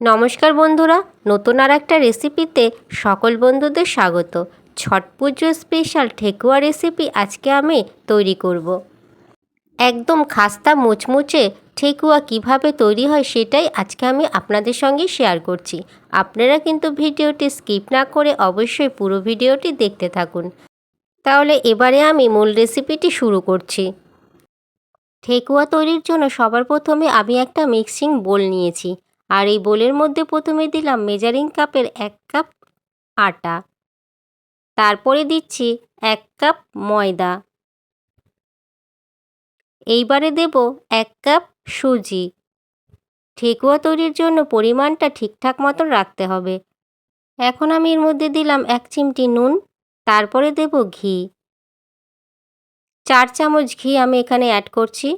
নমস্কার বন্ধুরা, নতুন আর একটা রেসিপিতে সকল বন্ধুদের স্বাগত। ছট পুজো স্পেশাল ঠেকুয়া রেসিপি আজকে আমি তৈরি করব। একদম খাস্তা মুচমুচে ঠেকুয়া কীভাবে তৈরি হয় সেটাই আজকে আমি আপনাদের সঙ্গে শেয়ার করছি। আপনারা কিন্তু ভিডিওটি স্কিপ না করে অবশ্যই পুরো ভিডিওটি দেখতে থাকুন। তাহলে এবারে আমি মূল রেসিপিটি শুরু করছি। ঠেকুয়া তৈরির জন্য সবার প্রথমে আমি একটা মিক্সিং বোল নিয়েছি। আর এই বোলের মধ্যে প্রথমে দিলাম মেজারিং কাপের এক কাপ আটা। তারপরে দিচ্ছি এক কাপ ময়দা। এইবারে দেব এক কাপ সুজি। ঠেকুয়া তৈরির জন্য পরিমাণটা ঠিকঠাক মতন রাখতে হবে। এখন আমি এর মধ্যে দিলাম এক চিমটি নুন, তারপরে দেব ঘি। চার চামচ ঘি আমি এখানে অ্যাড করছি।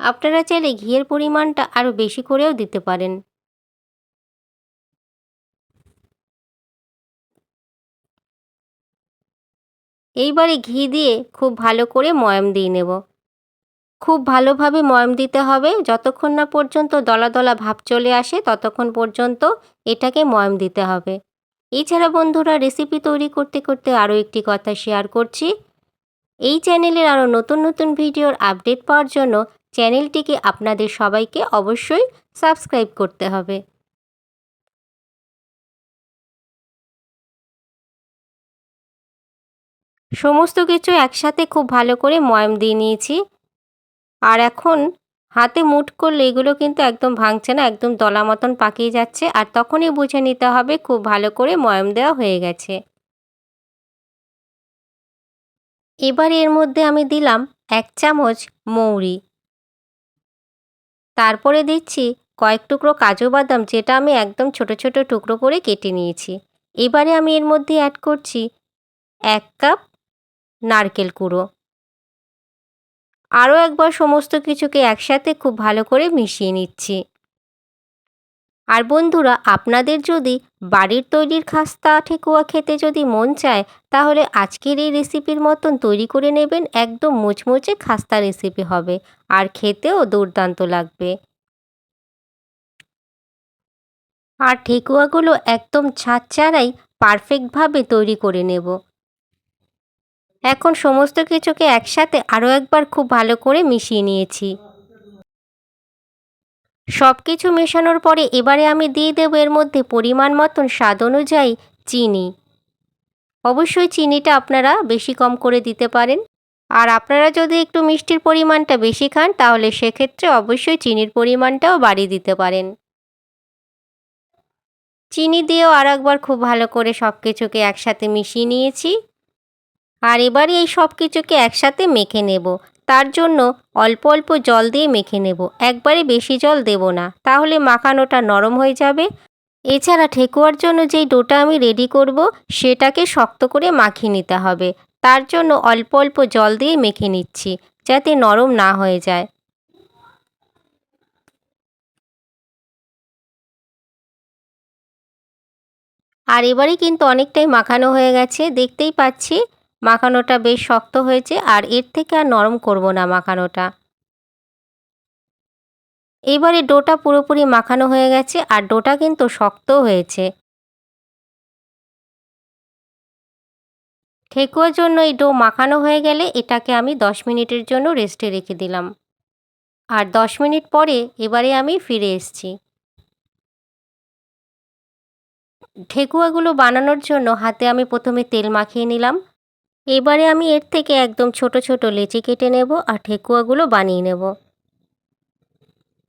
আপনারা চাইলে ঘিয়ের পরিমাণটা আরও বেশি করেও দিতে পারেন। এইবারে ঘি দিয়ে খুব ভালো করে ময়াম দিয়ে নেব। খুব ভালোভাবে ময়াম দিতে হবে, যতক্ষণ না পর্যন্ত দলা দলা ভাব চলে আসে, ততক্ষণ পর্যন্ত এটাকে ময়াম দিতে হবে। এছাড়া বন্ধুরা রেসিপি তৈরি করতে করতে আরও একটি কথা শেয়ার করছি। এই চ্যানেলের আরও নতুন নতুন ভিডিওর আপডেট পাওয়ার জন্য চ্যানেলটিকে আপনাদের সবাইকে অবশ্যই সাবস্ক্রাইব করতে হবে। সমস্ত কিছু একসাথে খুব ভালো করে ময়ম দিয়ে নিয়েছি। আর এখন হাতে মুট করলে এগুলো কিন্তু একদম ভাঙছে না, একদম দলা মতন পাকিয়ে যাচ্ছে আর তখনই বুঝে নিতে হবে খুব ভালো করে ময়ম দেওয়া হয়ে গেছে। এবার এর মধ্যে আমি দিলাম এক চামচ মৌরি। তারপরে দিচ্ছি কয়েক টুকরো কাজু বাদাম যেটা আমি একদম ছোট ছোট টুকরো করে কেটে নিয়েছি। এবারে আমি এর মধ্যে অ্যাড করছি এক কাপ নারকেল কুড়ো। আরও একবার সমস্ত কিছুকে একসাথে খুব ভালো করে মিশিয়ে নিচ্ছি। আর বন্ধুরা, আপনাদের যদি বাড়ির তৈরির খাস্তা, ঠেকুয়া খেতে যদি মন চায়, তাহলে আজকের এই রেসিপির মতন তৈরি করে নেবেন, একদম মুচমুচে খাস্তা রেসিপি হবে, আর খেতেও দুর্দান্ত লাগবে। আর ঠেকুয়াগুলো একদম ছাদ ছাড়াই পারফেক্টভাবে তৈরি করে নেব। এখন সমস্ত কিছুকে একসাথে আরও একবার খুব ভালো করে মিশিয়ে নিয়েছি। সব কিছু মেশানোর পরে এবারে আমি দিয়ে দেব এর মধ্যে পরিমাণ মতন স্বাদ অনুযায়ী চিনি। অবশ্যই চিনিটা আপনারা বেশি কম করে দিতে পারেন। আর আপনারা যদি একটু মিষ্টির পরিমাণটা বেশি খান, তাহলে সেক্ষেত্রে অবশ্যই চিনির পরিমাণটাও বাড়িয়ে দিতে পারেন। চিনি দিয়েও আর একবার খুব ভালো করে সব কিছুকে একসাথে মিশিয়ে নিয়েছি। আর এবারে এই সব কিছুকে একসাথে মেখে নেব। তার জন্য অল্প অল্প জল দিয়ে মেখে নেব। একবারে বেশি জল দেব না। তাহলে মাখানোটা নরম হয়ে যাবে। এছাড়া ঠেকুয়ার জন্য যেই ডোটা আমি রেডি করব, সেটাকে শক্ত করে মাখিয়ে নিতে হবে। তার জন্য অল্প অল্প জল দিয়ে মেখে নিচ্ছি, যাতে নরম না হয়ে যায়। আর এবারে কিন্তু অনেকটাই মাখানো হয়ে গেছে। দেখতেই পাচ্ছি মাখানোটা বেশ শক্ত হয়েছে আর এর থেকে আর নরম করব না মাখানোটা। এবারে ডোটা পুরোপুরি মাখানো হয়ে গেছে আর ডোটা কিন্তু শক্ত হয়েছে। ঠেকুয়ার জন্য এই ডো মাখানো হয়ে গেলে এটাকে আমি দশ মিনিটের জন্য রেস্টে রেখে দিলাম। আর দশ মিনিট পরে এবারে আমি ফিরে এসছি। ঠেকুয়াগুলো বানানোর জন্য হাতে আমি প্রথমে তেল মাখিয়ে নিলাম। এবারে আমি এর থেকে একদম ছোট ছোট লেচি কেটে নেব আর ঠেকুয়াগুলো বানিয়ে নেব।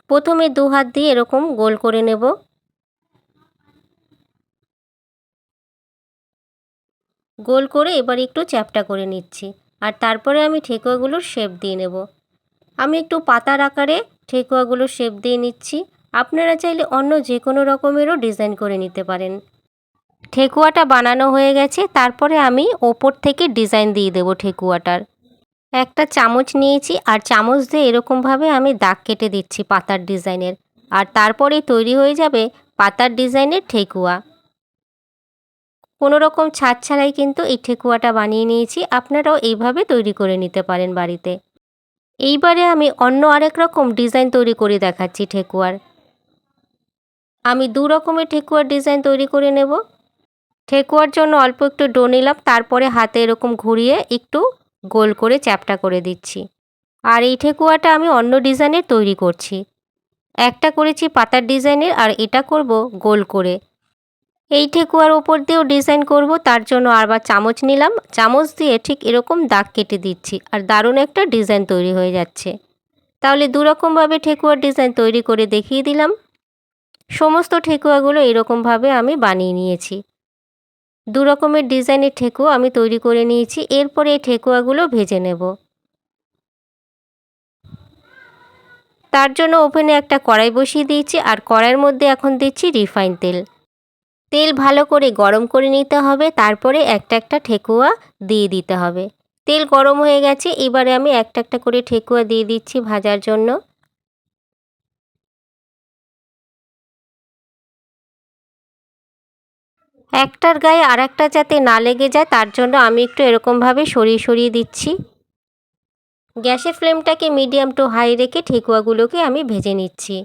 প্রথমে দু হাত দিয়ে এরকম গোল করে নেব। গোল করে এবার একটু চ্যাপটা করে নিচ্ছি আর তারপরে আমি ঠেকুয়াগুলোর শেপ দিয়ে নেব। আমি একটু পাতার আকারে ঠেকুয়াগুলোর শেপ দিয়ে নিচ্ছি। আপনারা চাইলে অন্য যে কোনো রকমেরও ডিজাইন করে নিতে পারেন। ঠেকুয়াটা বানানো হয়ে গেছে, তারপরে আমি ওপর থেকে ডিজাইন দিয়ে দেবো ঠেকুয়াটার। একটা চামচ নিয়েছি, আর চামচ দিয়ে এরকমভাবে আমি দাগ কেটে দিচ্ছি পাতার ডিজাইনের। আর তারপরে তৈরি হয়ে যাবে পাতার ডিজাইনের ঠেকুয়া। কোনো রকম ছাদ ছাড়াই কিন্তু এই ঠেকুয়াটা বানিয়ে নিয়েছি, আপনারাও এইভাবে তৈরি করে নিতে পারেন বাড়িতে। এইবারে আমি অন্য আরেক রকম ডিজাইন তৈরি করে দেখাচ্ছি ঠেকুয়ার। আমি দু রকমের ঠেকুয়ার ডিজাইন তৈরি করে নেব। ঠেকুয়ার জন্য অল্প একটু ডো নিলাম, তারপরে হাতে এরকম ঘুরিয়ে একটু গোল করে চ্যাপটা করে দিচ্ছি। আর এই ঠেকুয়াটা আমি অন্য ডিজাইনের তৈরি করছি। একটা করেছি পাতার ডিজাইনের আর এটা করব গোল করে। এই ঠেকুয়ার ওপর দিয়েও ডিজাইন করব, তার জন্য আবার চামচ নিলাম। চামচ দিয়ে ঠিক এরকম দাগ কেটে দিচ্ছি আর দারুণ একটা ডিজাইন তৈরি হয়ে যাচ্ছে। তাহলে দুরকমভাবে ঠেকুয়ার ডিজাইন তৈরি করে দেখিয়ে দিলাম। সমস্ত ঠেকুয়াগুলো এরকমভাবে আমি বানিয়ে নিয়েছি। দু রকমের ডিজাইনের ঠেকুয়া আমি তৈরি করে নিয়েছি, এরপরে এই ঠেকুয়াগুলো ভেজে নেব। তার জন্য ওভেনে একটা কড়াই বসিয়ে দিয়েছি আর কড়াইয়ের মধ্যে এখন দিচ্ছি রিফাইন তেল। তেল ভালো করে গরম করে নিতে হবে, তারপরে একটা একটা ঠেকুয়া দিয়ে দিতে হবে। তেল গরম হয়ে গেছে, এবারে আমি একটা একটা করে ঠেকুয়া দিয়ে দিচ্ছি ভাজার জন্য। একটার গায়ে আর একটা যাতে না লেগে যায়, তার জন্য আমি একটু এরকমভাবে সরিয়ে সরিয়ে দিচ্ছি। গ্যাসের ফ্লেমটাকে মিডিয়াম টু হাই রেখে ঠেকুয়াগুলোকে আমি ভেজে নিচ্ছি।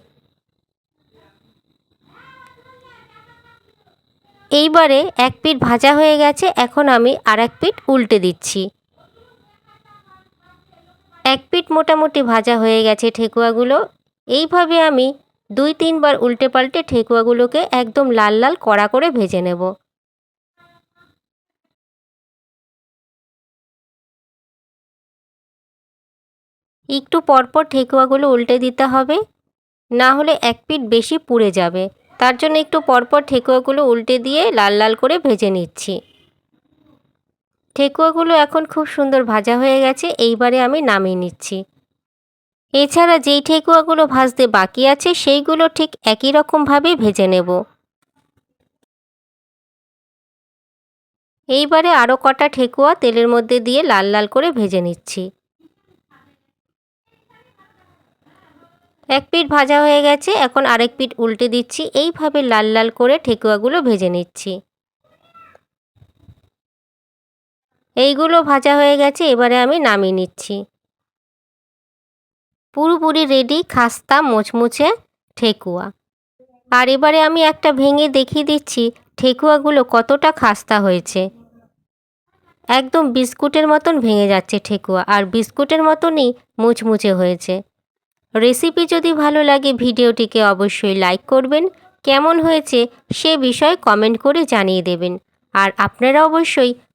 এইবারে এক পিঠ ভাজা হয়ে গেছে, এখন আমি আর এক পিঠ উল্টে দিচ্ছি। এক পিঠ মোটামুটি ভাজা হয়ে গেছে ঠেকুয়াগুলো এইভাবে আমি দুই তিনবার উল্টে পাল্টে ঠেকুয়াগুলোকে একদম লাল লাল কড়া করে ভেজে নেব। একটু পরপর ঠেকুয়াগুলো উল্টে দিতে হবে, না হলে এক পিঠ বেশি পুড়ে যাবে। তার জন্য একটু পরপর ঠেকুয়াগুলো উল্টে দিয়ে লাল লাল করে ভেজে নিচ্ছি। ঠেকুয়াগুলো এখন খুব সুন্দর ভাজা হয়ে গেছে, এইবারে আমি নামিয়ে নিচ্ছি। এছাড়া যেই ঠেকুয়াগুলো ভাজতে বাকি আছে, সেইগুলো ঠিক একই রকমভাবেই ভেজে নেব। এইবারে আরও কটা ঠেকুয়া তেলের মধ্যে দিয়ে লাল লাল করে ভেজে নিচ্ছি। এক পিঠ ভাজা হয়ে গেছে, এখন আরেক পিঠ উল্টে দিচ্ছি, এইভাবে লাল লাল করে ঠেকুয়াগুলো ভেজে নিচ্ছি। এইগুলো ভাজা হয়ে গেছে, এবারে আমি নামিয়ে নিচ্ছি। পুরোপুরি রেডি খাস্তা, মুচমুচে, ঠেকুয়া। আর এবারে আমি একটা ভেঙে দেখিয়ে দিচ্ছি, ঠেকুয়াগুলো কতটা খাস্তা হয়েছে। একদম বিস্কুটের মতন ভেঙে যাচ্ছে ঠেকুয়া, আর বিস্কুটের মতনই মুচমুচে হয়েছে। রেসিপি যদি ভালো লাগে, ভিডিওটিকে অবশ্যই লাইক করবেন। কেমন হয়েছে সে বিষয়ে কমেন্ট করে জানিয়ে দেবেন। আর আপনারা অবশ্যই